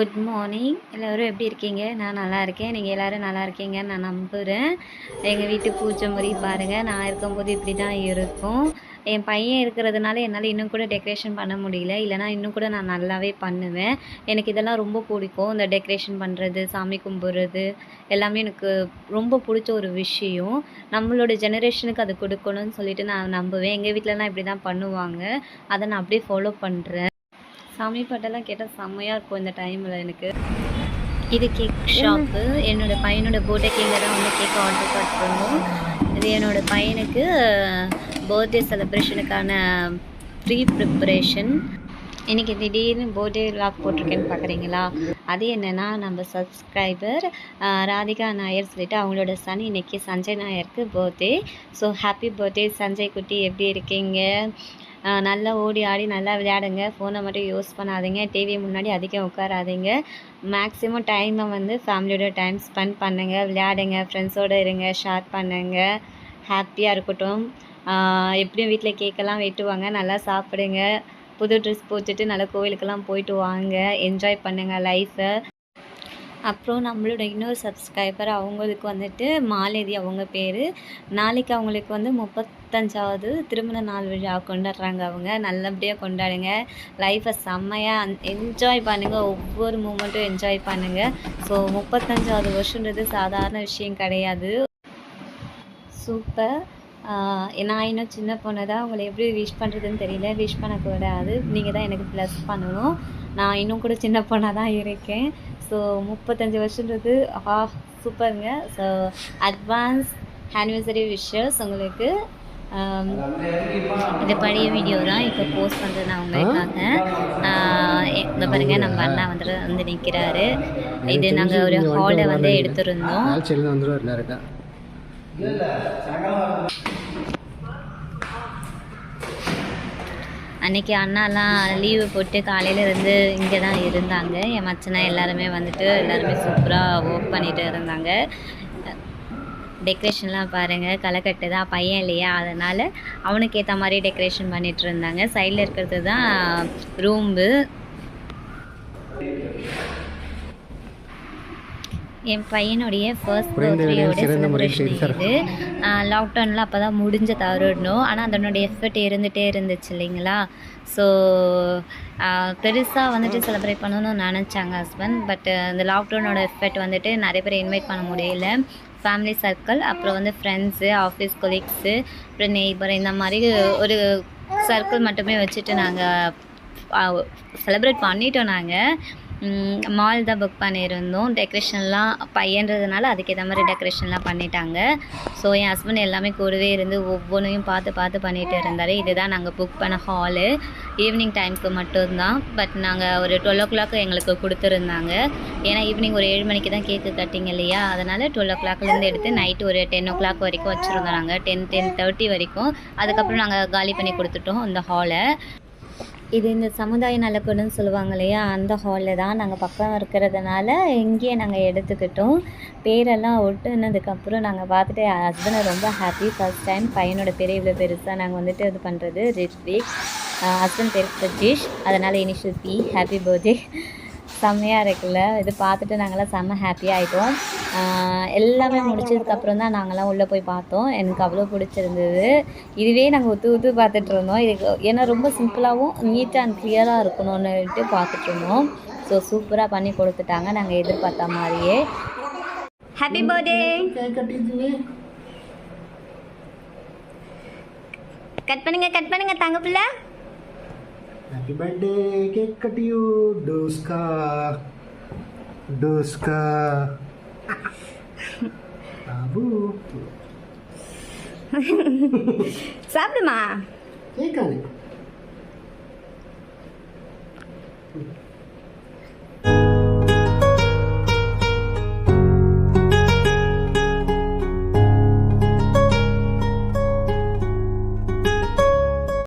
Good morning எல்லோரும் எப்படி இருக்கீங்க? நான் நல்லா இருக்கேன். நீங்கள் எல்லோரும் நல்லா இருக்கீங்கன்னு நான் நம்புகிறேன் எங்கள் வீட்டு பூச்சை முறை பாருங்கள் நான் இருக்கும்போது இப்படி தான் இருக்கும். என் பையன் இருக்கிறதுனால என்னால் இன்னும் கூட டெக்கரேஷன் பண்ண முடியல. இல்லைனா இன்னும் கூட நான் நல்லாவே பண்ணுவேன். எனக்கு இதெல்லாம் ரொம்ப பிடிக்கும். இந்த டெக்கரேஷன் பண்ணுறது சாமி கும்பிட்றது எல்லாமே எனக்கு ரொம்ப பிடிச்ச ஒரு விஷயம். நம்மளோட ஜெனரேஷனுக்கு அது கொடுக்கணும்னு சொல்லிட்டு நான் நம்புவேன். எங்கள் வீட்டிலலாம் இப்படி தான் பண்ணுவாங்க. அதை நான் அப்படியே ஃபாலோ பண்ணுறேன் சாமி பாட்டெல்லாம் கேட்டால் செம்மையாக இருக்கும் இந்த டைமில் எனக்கு. இது கேக் ஷாப்பு என்னோட பையனோட பர்த்டேக்கு இங்கே தான் வந்து கேக் ஆர்டர் கட் இது என்னோட பையனுக்கு பர்த்டே செலிப்ரேஷனுக்கான ப்ரீ ப்ரிப்பரேஷன் இன்றைக்கி திடீர்னு பர்த்டே லாக் போட்டிருக்கேன்னு பார்க்குறீங்களா அது என்னென்னா நம்ம சப்ஸ்கிரைபர் ராதிகா நாயர் சொல்லிட்டு அவங்களோட சன் இன்னைக்கு Sanjay நாயருக்கு birthday so happy birthday Sanjay குட்டி. எப்படி இருக்கீங்க? நல்லா ஓடி ஆடி நல்லா விளையாடுங்க. ஃபோனை மட்டும் யூஸ் பண்ணாதீங்க. டிவி முன்னாடி அதிகம் உட்காராதீங்க. மேக்ஸிமம் டைமை வந்து ஃபேமிலியோட டைம் ஸ்பெண்ட் பண்ணுங்கள் விளையாடுங்க. ஃப்ரெண்ட்ஸோடு இருங்க. ஷேர் பண்ணுங்கள் ஹாப்பியாக இருக்கட்டும். எப்படியும் வீட்டில் கேக்கெல்லாம் வெட்டுவாங்க நல்லா சாப்பிடுங்க. புது ட்ரெஸ் போட்டுட்டு நல்லா கோவிலுக்கெல்லாம் போயிட்டு வாங்க. என்ஜாய் பண்ணுங்கள் லைஃப்பை அப்புறம் நம்மளோட இன்னொரு சப்ஸ்கிரைபர் அவங்களுக்கு வந்துட்டு மாலதி அவங்க பேர். நாளைக்கு அவங்களுக்கு வந்து முப்பத்தஞ்சாவது திருமண நாள் விழா கொண்டாடுறாங்க அவங்க. நல்லபடியாக கொண்டாடுங்க. லைஃப்பை செம்மையாக என்ஜாய் பண்ணுங்கள் ஒவ்வொரு மூமெண்ட்டும் என்ஜாய் பண்ணுங்கள் ஸோ முப்பத்தஞ்சாவது வருஷன்றது சாதாரண விஷயம் கிடையாது. சூப்பர் நான் இன்னும் சின்ன பொண்ணு தான். உங்களை எப்படி விஷ் பண்ணுறதுன்னு தெரியல. விஷ் பண்ணக்கூடாது. நீங்கள் தான் எனக்கு ப்ளஸ் பண்ணணும். நான் இன்னும் கூட சின்ன பொண்ணாக தான் இருக்கேன். ஸோ முப்பத்தஞ்சு வருஷன்றது ஆ சூப்பருங்க ஸோ அட்வான்ஸ் ஆனிவர்சரி விஷஸ் உங்களுக்கு இது பழைய வீடியோ தான் இப்போ போஸ்ட் பண்ணுறது நான் உங்களுக்காக இந்த பாருங்க நம்ம அண்ணா வந்து வந்து நிற்கிறாரு இது நாங்கள் ஒரு ஹாலை வந்து எடுத்திருந்தோம். அன்றைக்கி அண்ணாலாம் லீவு போட்டு காலையில் இருந்து இங்கே தான் இருந்தாங்க. என் மச்சனா எல்லாருமே வந்துட்டு எல்லாருமே சூப்பராக ஒர்க் பண்ணிட்டு இருந்தாங்க. டெக்கரேஷன்லாம் பாருங்கள் களைக்கட்டு தான் பையன் இல்லையா? அதனால் அவனுக்கு ஏற்ற மாதிரி டெக்கரேஷன் பண்ணிகிட்டு இருந்தாங்க. சைடில் இருக்கிறது தான் ரூம்பு என் பையனுடைய ஃபர்ஸ்ட் பர்த்டேயோட செலிப்ரேஷன் இது. லாக்டவுனில் அப்போ தான் முடிஞ்ச தருணம் ஆனால் அதனுடைய எஃபர்ட் இருந்துகிட்டே இருந்துச்சு இல்லைங்களா? ஸோ பெருசாக வந்துட்டு செலிப்ரேட் பண்ணணும்னு நினச்சாங்க ஹஸ்பண்ட் பட் இந்த லாக்டவுனோட எஃபெக்ட் வந்துட்டு நிறைய பேர் இன்வைட் பண்ண முடியல. ஃபேமிலி சர்க்கிள் அப்புறம் வந்து ஃப்ரெண்ட்ஸு ஆஃபீஸ் கொலீக்ஸு அப்புறம் நெய்பர் இந்த மாதிரி ஒரு சர்க்கிள் மட்டுமே வச்சுட்டு நாங்கள் செலிப்ரேட் பண்ணிட்டோம் நாங்கள் மால் தான் புக் பண்ணியிருந்தோம். டெக்கரேஷன்லாம் பையன்றதுனால அதுக்கேற்ற மாதிரி டெக்கரேஷன்லாம் பண்ணிட்டாங்க. ஸோ என் ஹஸ்பண்ட் எல்லாமே கூடவே இருந்து ஒவ்வொன்றையும் பார்த்து பார்த்து பண்ணிகிட்டு இருந்தார். இதுதான் நாங்கள் புக் பண்ண ஹாலு ஈவினிங் டைமுக்கு மட்டும்தான். பட் நாங்கள் ஒரு டுவெல் ஓ கிளாக் எங்களுக்கு கொடுத்துருந்தாங்க. ஏன்னா ஈவினிங் ஒரு ஏழு மணிக்கு தான் கேக்கு கட்டிங் இல்லையா? அதனால் டுவெல் ஓ கிளாக்லேருந்து எடுத்து நைட்டு ஒரு டென் ஓ கிளாக் வரைக்கும் வச்சுருந்தோம் நாங்கள் டென் டென் தேர்ட்டி வரைக்கும். அதுக்கப்புறம் நாங்கள் காலி பண்ணி கொடுத்துட்டோம் அந்த ஹாலை இது இந்த சமுதாய நலக்குன்னு சொல்லுவாங்க இல்லையா? அந்த ஹாலில் தான் நாங்கள் பக்கம் இருக்கிறதுனால இங்கேயே நாங்கள் எடுத்துக்கிட்டோம். பேரெல்லாம் ஒட்டுனதுக்கப்புறம் நாங்கள் பார்த்துட்டு என் ஹஸ்பண்டை ரொம்ப ஹாப்பி ஃபர்ஸ்ட் டைம் பையனோட பேர் இவ்வளோ பெருசாக நாங்கள் வந்துட்டு இது பண்ணுறது ரித்விக். ஹஸ்பண்ட் பேர் பிரஜீஷ் அதனால் இனிஷியல் பி ஹாப்பி பர்த்டே செம்மையாக இருக்குல்ல. இது பார்த்துட்டு நாங்களாம் செம்ம ஹாப்பியாக ஆகிட்டோம் எல்லாமே முடிச்சதுக்கப்புறம் தான் நாங்களாம் உள்ளே போய் பார்த்தோம். எனக்கு அவ்வளோ பிடிச்சிருந்தது. இதுவே நாங்கள் ஒத்து ஒத்து பார்த்துட்டு இருந்தோம். இதுக்கு ஏன்னா ரொம்ப சிம்பிளாகவும் நீட்டாக அண்ட் கிளியராக இருக்கணும்னுட்டு பார்த்துட்டு இருந்தோம். ஸோ சூப்பராக பண்ணி கொடுத்துட்டாங்க. நாங்கள் எதிர்பார்த்த மாதிரியே. ஹாப்பி பர்த்டே கட் பண்ணுங்க கட் பண்ணுங்க தங்க பிள்ளை. ஹாப்பி பர்த்டே கேக் கட்டியூ டோஸ்கா டோஸ்கா பாபு சாப்பிடுமா கேட்காது